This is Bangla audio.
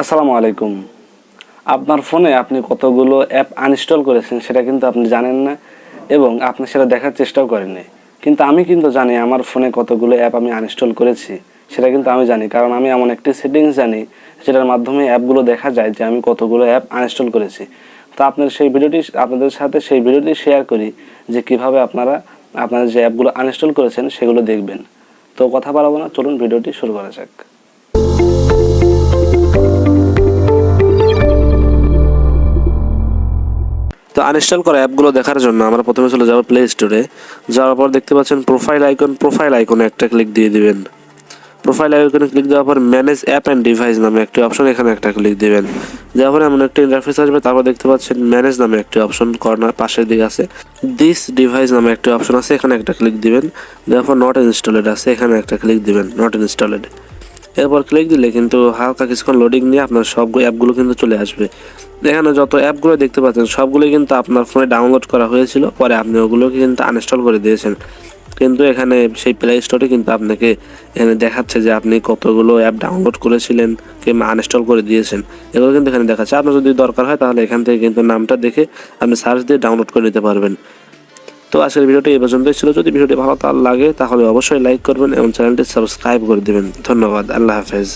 আসসালামু আলাইকুম। আপনার ফোনে আপনি কতগুলো অ্যাপ আনইনস্টল করেছেন সেটা কিন্তু আপনি জানেন না এবং আপনি সেটা দেখার চেষ্টাও করেননি। কিন্তু আমি কিন্তু জানি আমার ফোনে কতগুলো অ্যাপ আমি আনইনস্টল করেছি, সেটা কিন্তু আমি জানি। কারণ আমি এমন একটি সেটিংস জানি যেটার মাধ্যমে অ্যাপগুলো দেখা যায় যে আমি কতগুলো অ্যাপ আনইনস্টল করেছি। তো আপনার সেই ভিডিওটি, আপনাদের সাথে সেই ভিডিওটি শেয়ার করি যে কীভাবে আপনারা আপনারা যে অ্যাপগুলো আনইনস্টল করেছেন সেগুলো দেখবেন। তো কথা বাড়াবো না, চলুন ভিডিওটি শুরু করা যাক। তো আনইনস্টল করা অ্যাপগুলো দেখার জন্য আমরা প্রথমে চলে যাব প্লে স্টোরে যাওয়ার পর দেখতে পাচ্ছেন প্রোফাইল আইকন প্রোফাইল আইকনে একটা ক্লিক দিয়ে দিবেন। প্রোফাইল আইকনে ক্লিক দেওয়ার পর ম্যানেজ অ্যাপ অ্যান্ড ডিভাইস নামে একটি অপশন এখানে একটা ক্লিক দিবেন। দেওয়ার পরে এমন একটি ইন্টারফেস আসবে, তারপর দেখতে পাচ্ছেন ম্যানেজ নামে একটি অপশন কর্নার পাশের দিকে আছে। দিস ডিভাইস নামে একটি অপশন আছে, এখানে একটা ক্লিক দিবেন। দেওয়ার পর নট ইনস্টলেড আছে, এখানে একটা ক্লিক দিবেন নট ইনস্টলেড এরপর ক্লিক দিলে কিন্তু হালকা কিছুক্ষণ লোডিং নিয়ে আপনার সবগুলো অ্যাপগুলো কিন্তু চলে আসবে। এখানে যত অ্যাপগুলো দেখতে পাচ্ছেন সবগুলোই কিন্তু আপনার ফোনে ডাউনলোড করা হয়েছিল, পরে আপনি ওগুলোকে কিন্তু আনইনস্টল করে দিয়েছেন। কিন্তু এখানে সেই প্লে স্টোরে কিন্তু আপনাকে এখানে দেখাচ্ছে যে আপনি কতগুলো অ্যাপ ডাউনলোড করেছিলেন, কিংবা আনইনস্টল করে দিয়েছেন। এগুলো কিন্তু এখানে দেখাচ্ছে। আপনার যদি দরকার হয়, তাহলে এখান থেকে কিন্তু নামটা দেখে আপনি সার্চ দিয়ে ডাউনলোড করে নিতে পারবেন। তো আজকের ভিডিওটি এই পর্যন্তই ছিল। যদি ভিডিওটি ভালো তার লাগে, তাহলে অবশ্যই লাইক করবেন এবং চ্যানেলটি সাবস্ক্রাইব করে দেবেন। ধন্যবাদ। আল্লাহ হাফেজ।